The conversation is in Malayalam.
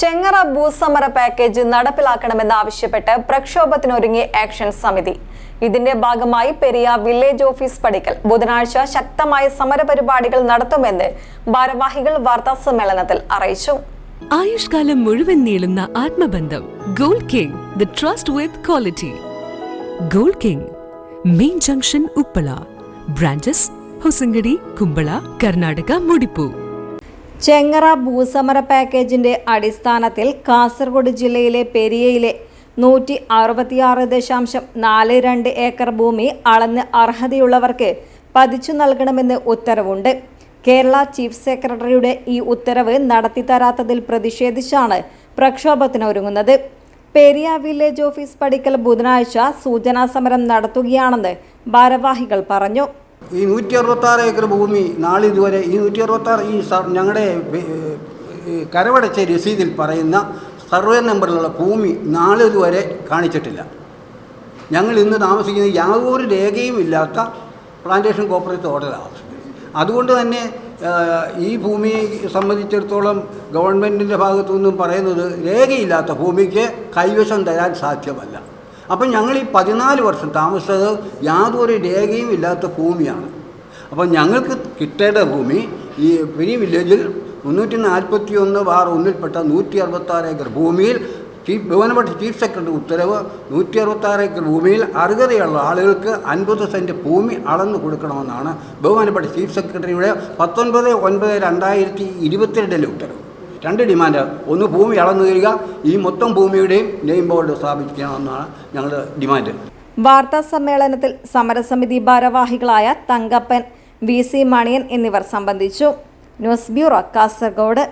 ചെങ്ങറ ഭൂസമര പാക്കേജ് നടപ്പിലാക്കണമെന്നാവശ്യപ്പെട്ട് പ്രക്ഷോഭത്തിനൊരുങ്ങി ആക്ഷൻ സമിതി. ഇതിന്റെ ഭാഗമായി പെരിയ വില്ലേജ് ഓഫീസ് പടിക്കൽ ബുധനാഴ്ച ശക്തമായ സമരപരിപാടികൾ നടത്തുമെന്ന് ഭാരവാഹികൾ വാർത്താ സമ്മേളനത്തിൽ അറിയിച്ചു. ആയുഷ്കാലം മുഴുവൻ നീളുന്ന ആത്മബന്ധം gold king the trust with quality gold king main junction Uppala branches Hosangadi Kumbla Karnataka മുടിപ്പൂ. Chengara ഭൂസമര പാക്കേജിന്റെ അടിസ്ഥാനത്തിൽ കാസർഗോഡ് ജില്ലയിലെ പെരിയയിലെ നൂറ്റി അറുപത്തിയാറ് ദശാംശം നാല് രണ്ട് ഏക്കർ ഭൂമി അളന്ന് അർഹതയുള്ളവർക്ക് പതിച്ചു നൽകണമെന്ന് ഉത്തരവുണ്ട്. കേരള ചീഫ് സെക്രട്ടറിയുടെ ഈ ഉത്തരവ് നടത്തിത്തരാത്തതിൽ പ്രതിഷേധിച്ചാണ് പ്രക്ഷോഭത്തിനൊരുങ്ങുന്നത്. പെരിയ വില്ലേജ് ഓഫീസ് പടിക്കൽ ബുധനാഴ്ച സൂചനാ സമരം നടത്തുകയാണെന്ന് ഭാരവാഹികൾ പറഞ്ഞു. ഈ നൂറ്റി അറുപത്താറ് ഏക്കർ ഭൂമി നാളിതുവരെ ഈ നൂറ്റി അറുപത്താറ് ഈ ഞങ്ങളുടെ കരവടച്ച രസീതിൽ പറയുന്ന സർവേ നമ്പറിലുള്ള ഭൂമി നാളിതുവരെ കാണിച്ചിട്ടില്ല. ഞങ്ങൾ ഇന്ന് താമസിക്കുന്ന യാതൊരു രേഖയും ഇല്ലാത്ത പ്ലാന്റേഷൻ കോപ്പറേറ്റീവ് ഓർഡർ അതുകൊണ്ട് തന്നെ ഈ ഭൂമി സംബന്ധിച്ചിടത്തോളം ഗവൺമെന്റിന്റെ ഭാഗത്തു നിന്നും പറയുന്നത് രേഖയില്ലാത്ത ഭൂമിക്ക് കൈവശം തരാൻ സാധ്യമല്ല. അപ്പം ഞങ്ങൾ ഈ പതിനാല് വർഷം താമസിച്ചത് യാതൊരു രേഖയും ഇല്ലാത്ത ഭൂമിയാണ്. അപ്പം ഞങ്ങൾക്ക് കിട്ടേണ്ട ഭൂമി ഈ പെരി വില്ലേജിൽ മുന്നൂറ്റി നാൽപ്പത്തി ഒന്ന് ബാർ ഒന്നിൽപ്പെട്ട നൂറ്റി അറുപത്താറ് ഏക്കർ ഭൂമിയിൽ ചീഫ് ബഹുമാനപ്പെട്ട ചീഫ് സെക്രട്ടറി ഉത്തരവ് നൂറ്റി അറുപത്താറ് ഏക്കർ ഭൂമിയിൽ അർഹതയുള്ള ആളുകൾക്ക് അൻപത് സെന്റ് ഭൂമി അളന്നു കൊടുക്കണമെന്നാണ് ബഹുമാനപ്പെട്ട ചീഫ് സെക്രട്ടറിയുടെ പത്തൊൻപത് ഒൻപത് രണ്ടായിരത്തി ഇരുപത്തിരണ്ടിലെ ഉത്തരവ്. രണ്ട് ഡിമാൻഡ്. ഒന്ന് ഭൂമി അളന്നു തരിക ഈ മൊത്തം ഭൂമിയുടെയും നെയിം ബോർഡ് സ്ഥാപിക്കണമെന്നാണ് ഞങ്ങളുടെ ഡിമാൻഡ്. വാർത്താ സമ്മേളനത്തിൽ സമരസമിതി ഭാരവാഹികളായ തങ്കപ്പൻ വി സി മണിയൻ എന്നിവർ സംബന്ധിച്ചു. News bureau Kasaragod.